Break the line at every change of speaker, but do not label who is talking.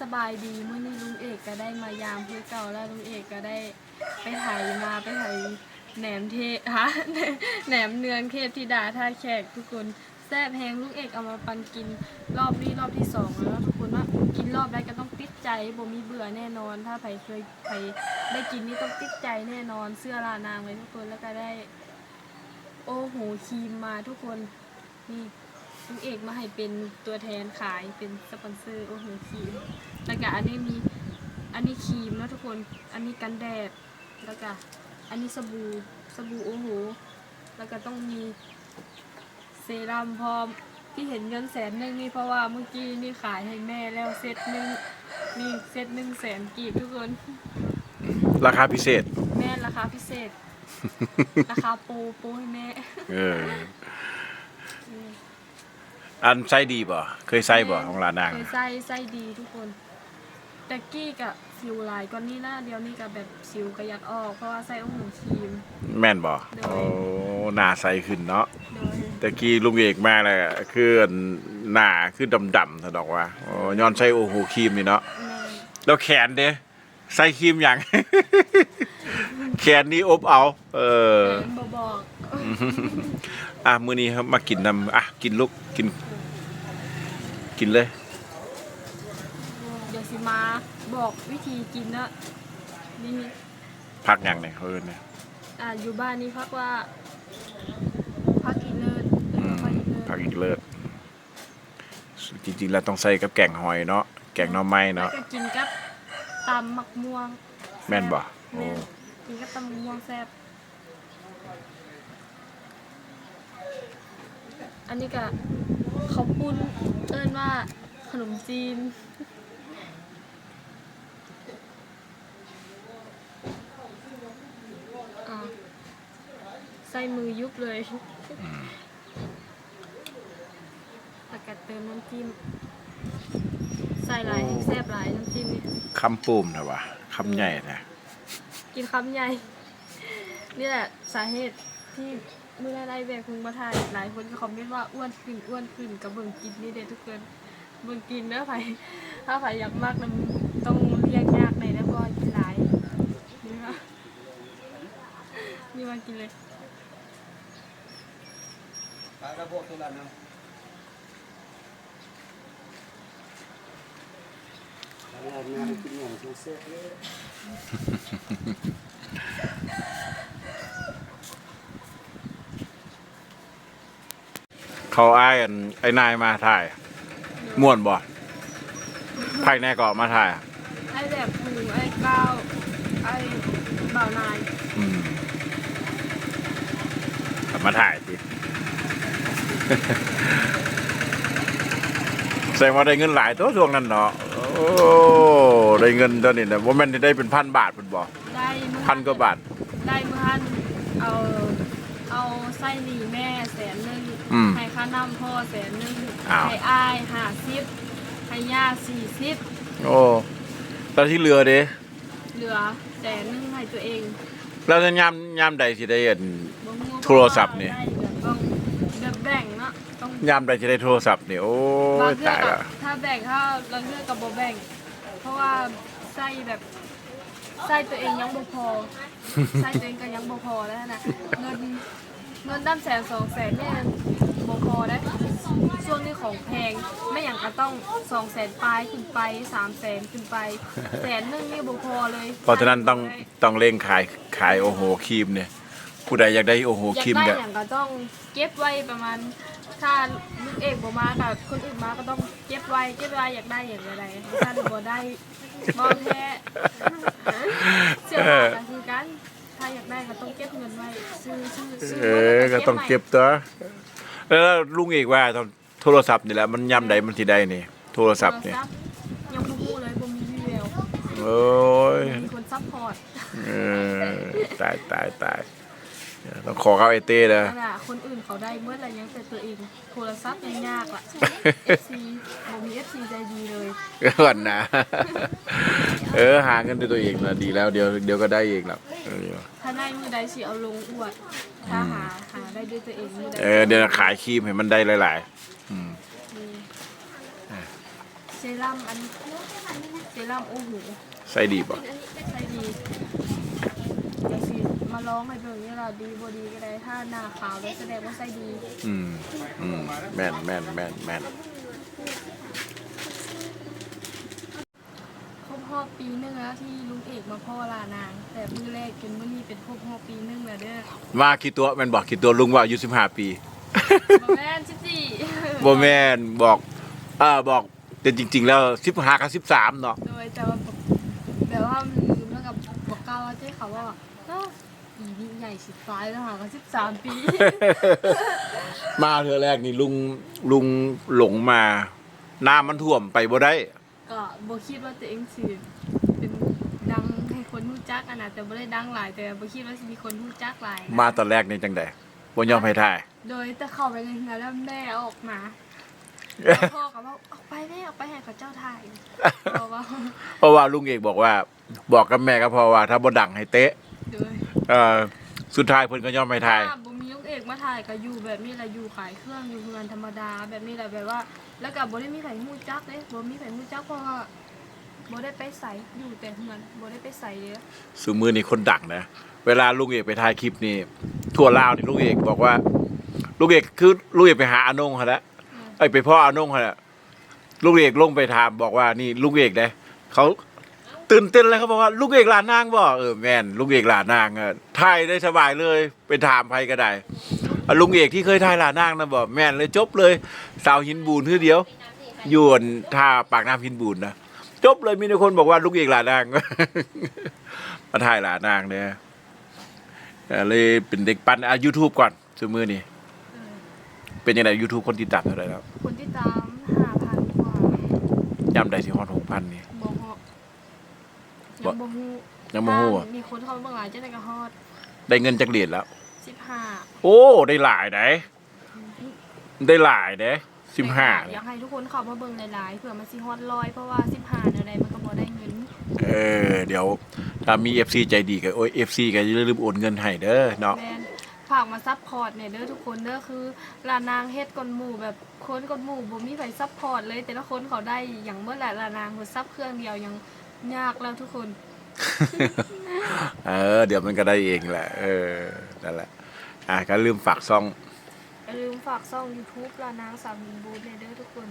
สบายดีเมื่อนี้ลุงเอกก็ได้มายามเพื่อเก่าแล้วลุงเอกก็ได้ไปไถมาไปไถแหนมเทฮะแหนมเนืองเทพธิดาท่าแขกทุกคนแซ่บแหงลุงเอกเอามาปันกินรอบนี้รอบที่สองแล้วทุกคนว่ากินรอบใดก็ต้องติดใจบ่มีเบื่อแน่นอน ถ้าใครเคยใครได้กินนี่ต้องติดใจแน่นอนเสื้อลานางเลยทุกคนแล้วก็ได้ โอ้โหครีมมาทุกคนนี่ ลุงเอกมาให้เป็นตัวแทนขายเป็นสปอนเซอร์โอ้โหครีมแล้วก็อันนี้มีอันนี้ครีมนะทุกคนอันนี้กันแดดแล้วก็อันนี้สบู่สบู่โอ้โหแล้วก็ต้องมีเซรั่มพร้อมที่เห็นเงินแสนหนึ่งนี่เพราะว่าเมื่อกี้นี่ขายให้แม่แล้วเซตหนึ่งนี่เซตหนึ่งแสนกีบทุกคน
ราคาพิเศษ
แม่ราคาพิเศษ ราคาโปรโปรให้แม่
เออ อันไส้ดีบ่เคยใส่บ่ของร้านนาง
เคยไส้ไส้ดีทุกคนแต่กี้กับสิวหลายก่อนนี้หน้าเดียวนี่กับแบบสิวกระยัดออกเพราะว่าใส่โอ้โหครีม
แม่นบ่
โดย
โอ้หน้าใสขึ้นเนาะ
โดย
แต่กี้ลุงเอกมาแล้วคือหน้าคือดำๆซะดอกว่าโอ้ย้อนใช้โอ้โหครีมนี่เนาะ
แม่
แล้วแขนเด้ใส่ครีมหยังแขนนี่อบเอา เออ
แม่บบอก
อะมื้อนี้ครับมากินนำอะกินลูกกิน กินเลย
เดี๋ยวสิมาบอกวิธีกินนะนี่
พักหยังเนี่ยเขาเอิ้นเนี่ย
อ่าอยู่บ้านนี่พักว่าพักอีเลิศ
อืม
พักอีเลิศ
ผักอีกเลิศจริงๆแล้วต้องใส่กับแกงหอยเนาะแกงหน่อไม้
แล้ว
เนาะ
ก็กินกับตำมักม่วง
แม่นบ่โอ้
แม่นกินกับตำมักม่วงแซ่บ อันนี้ก็เขาวปุ้นเอิ้นว่าขนมจีน อะใส่มือยุบเลยแล้วก็เติมน้ำจิ้ม ใส่หลายแซ่บหลายน้ำจิ้มนี่
คำปูมนะวะคำใหญ่นะ
กินคำใหญ่ นี่แหละสาเหตุที่เมื่อได้แบกพุงมาถ่ายหลายคนก็คอมเมนต์ว่าอ้วนขึ้นอ้วนขึ้นกับเบิ่งกินนี่เด็ดทุกคนเบิ่งกินเด้อไผถ้าไผอยากมากนำต้องเรียกยากหน่อยนะเพราะว่ากินหลายนี่ค่ะนี่มากินเลย
Para po tulan ng งานงานกินอย่างสุดเสีย
เขาอ้ายอันไอ้นายมาถ่ายม่วนบ่ภายในเกาะมาถ่าย
ไอ้แบบหมูไอ้ก้าวไอ้บ่าวนาย
อืมมาถ่ายสิ แสดงว่าได้เงินหลายตัวช่วงนั้นเนาะโอ้ได้เงินตอนนี้นะว่ามันได้เป็นพันบาทเป็นบ่
ได้เมื่อ
พันกว่าบาท
ได้เมื่อท่านเอาเอา ไส้หนีแม่แสนหนึ่ง
อืม
ให้ค่าน้ำพ่อแสนหนึ่ง
อ้าว
ให้อ้ายห้าสิบให้ย่าสี่สิบ
โอ้แล้วที่เรือเด้
เหลือแสนหนึ่งให้ตัวเอง
แล้วจะยามยามใดสิได้เห็น
บ่งู
โทรศัพท์นี่
ได้แบบต้องแบบแบ่งเนาะต้อง
ยามใดสิได้โทรศัพท์นี่โอ้
บาง
ย
เทื่อ
ตาย
กั
ละ
บถ้าแบ่งถ้าบางเทื่อกับบ่แบ่ง เพราะว่าไส้แบบไส้ตัวเองยังบ่พอไส้ตัวเองก็ยังบ่พอแล้วนะเงิน เงินด้านแสนสองแสนเนี่ยบ่พอได้ช่วงนี้ของแพงไม่อย่างก็ต้องสองแสนปลายขึ้นไปสามแสนขึ้นไปแสนหนึงนี่บ่พอเลย
เพราะฉะนั้นต้องต้องเร่งขายขายโอโหครีมเนี่ยผู้ใดอยากได้โอโห
อยา
ครี
ก
ม
ได้
เนี่ย
อย่างก็ต้องเก็บไว้ประมาณถ้าลูกเอกบ่มากับคนอื่นมาก็ต้องเก็บไว้เก็บไว้อยากได้อย่างไรถ้าบ่ได้บ่แท้เสียดายก็คือกันถ้าอยากได้ก็ต้องเก็บเงินไว้ซื้อซื้อซื้อ
เออก็ต้องเก็บตัวแล้วลุงอีกว่าตอนโทรศัพท์นี่แหละมันยามใดมันสิได้นี่ โทรศัพท์เนี่ย
ยังบ่ฮู้เลยบ่มีวิแวว
โอ้ย
มีคนซัพพอร์ต
เออตายตายตายเดี๋ยว ต้องขอเข้าไอเต้นะ
นั่นน่ะคนอื่นเขาได้เมื่อไหร่ยังแต่ตัวเองโทรศัพท์ยังยากล่ะ FC บ่มี FC ใจดีเลย
ก่อนนะ เออหาเงินด้วยตัวเองนะดีแล้วเดี๋ยวเดี๋ยวก็ได้เองหรอกเออ
ถ้าได้มือใดสิเอาลงอวดถ้าหาหาได้ด้วยตัวเองมือใด
เออเดี๋ยวขายครีมให้มันได้หลายๆอืม
มีรั่มอันเซรั่มโอ้โห
ใส่ดีบ่
ใช่ดีเดี๋ยว สิมาลองให้เบิ่งนี่ล่ะดีบ่ดีก็ได้ถ้าหน้าขาวแล้วแสดงว่าใส่ดี
อืมอืมแม่นแม่นแม่นแม่น
ครบรอบปีหนึงแล้วที่ลุงเอกมาพ่อลานาง แต่มือแรกจนมื้อนี้เป็นครบรอบปีหนึงแล้วเด้อ
ว่ากี่ตัวแม่นบอกกี่ตัวลุงว่าอายุ15ปี
บ่แม่น14
บ่แม่นบอกเอ่าบอกแต่จริง ๆ แล้ว15กับ13เนาะ
โดยแต่ว่าแบบแบบว่ามันลืมแล้วกับบอกเก้าว่าที่เขาว่าเอ้า อีนี่ใหญ่สิตายแล้วหากัน13ปี
มาเทื่อแรกนี่ลุงลุงหลงมา น้ำมันท่วมไปบ่ได้
ก็บ่คิดว่าตัวเองสิเป็นดังให้คนรู้จักอะนะแต่บ่ได้ดังหลาย แต่บ่คิดว่าสิมีคนรู้จักหลายนะ
มาตอนแรกนี่จังไดบ่ยอมให้ถ่าย
โดยแต่เข้าไปในเฮือนแล้วแม่เอาออกมาพ่อก็ว่าออกไปแม่ออกไปให้เขาเจ้าถ่ายเพราะว่า
เพราะว่าลุงเอกบอกว่า บอกกับแม่ก็พอว่า ถ้าบ่ดังให้เตะ
โดย
เอ่อสุดท้ายเพิ่นก็ยอมให้ถ่าย
ถ้าบ่มีลูกเอกมาถ่ายก็อยู่แบบนี้แหละอยู่ขายเครื่องอยู่เฮือนธรรมดา แบบนี้แหละแบบว่า แล้วก็บ่ได้มีไผฮู้จักเด้บ่มีไผฮู้จักเพราะว่าบ่ได้ไปใส่อยู่แต่เฮือนบ่ได้ไปใส่เด้อ
สุมือนี่คนดังนะ เวลาลุงเอกไปถ่ายคลิปนี่ทั่วลาวนี่ลุงเอกบอกว่า ลุงเอกคือลุงเอกไปหาอานงเขาแล้วไอ้ยไปพ่ออานงเขาแล้วลุงเอกลงไปถามบอกว่านี่ลุงเอกเด้เขา ตื่นเต้นแล้วเขาบอกว่าลุงเอกหลานนางบ่เออแม่นลุงเอกหลานนางอะถ่ายได้สบายเลยไปถามใครก็ได้อะลุงเอกที่เคยถ่ายหลานนางนะบอกแม่นเลยจบเลย สาวหินบูนคือเดียวอยวนท่าปากน้ำหินบูนนะจบเลยมีแต่คนบอกว่าลุงเอกหลานนาง มาถ่ายหลานนางเนี่ยเอ่อเลยเป็นเด็กปั้นอะยูทูบก่อนสมือนี่
เออ
เป็นยังไงยูทูบคนติดตามเท่าไหร่แล้ว
คนที่ตาม5,000กว่า ยำ
ได้ที่ฮอดหกพันนี่
บ่ฮอด
บ่
ยังบ่ฮู้
ยังโมโหอะ
มีคนเข้ามาเบิ่งหลายจังได๋ก็ฮอด
ได้เงินจากเหรียญแล้ว
15
โอ้ได้หลายไดได้หลายเด้สิบห้า
อยากให้ทุกคนเข้ามาเบิ่งหลายๆเผื่อมันสิฮอดร้อยเพราะว่า15เดี๋ยวใดมันก็บ่ได้เงิน
เออ เดี๋ยว ถ้ามีเอฟซีใจดีก็โอ้ยเอฟซีก็อย่าลืมโอนเงินให้เด้อเนาะ
แม่นฝากมาซัพพอร์ตเนี่ยเด้อทุกคนเด้อคือลานางเฮ็ดก่อนหมู่แบบคนก่อนหมู่บ่มีไผซัพพอร์ตเลย แต่ละคนเขาได้อย่างเมื่อแหละลานางเพิ่นซับเครื่องเดียวยัง ยากแล้วทุกคน
เออ เดี๋ยวมันก็ได้เองแหละ เออ นั่นแหละ อะก็ลืมฝากซ่อง
อย่าลืมฝากช่อง YouTube ลานางสามีบูธเนี่ยเด้อทุกคน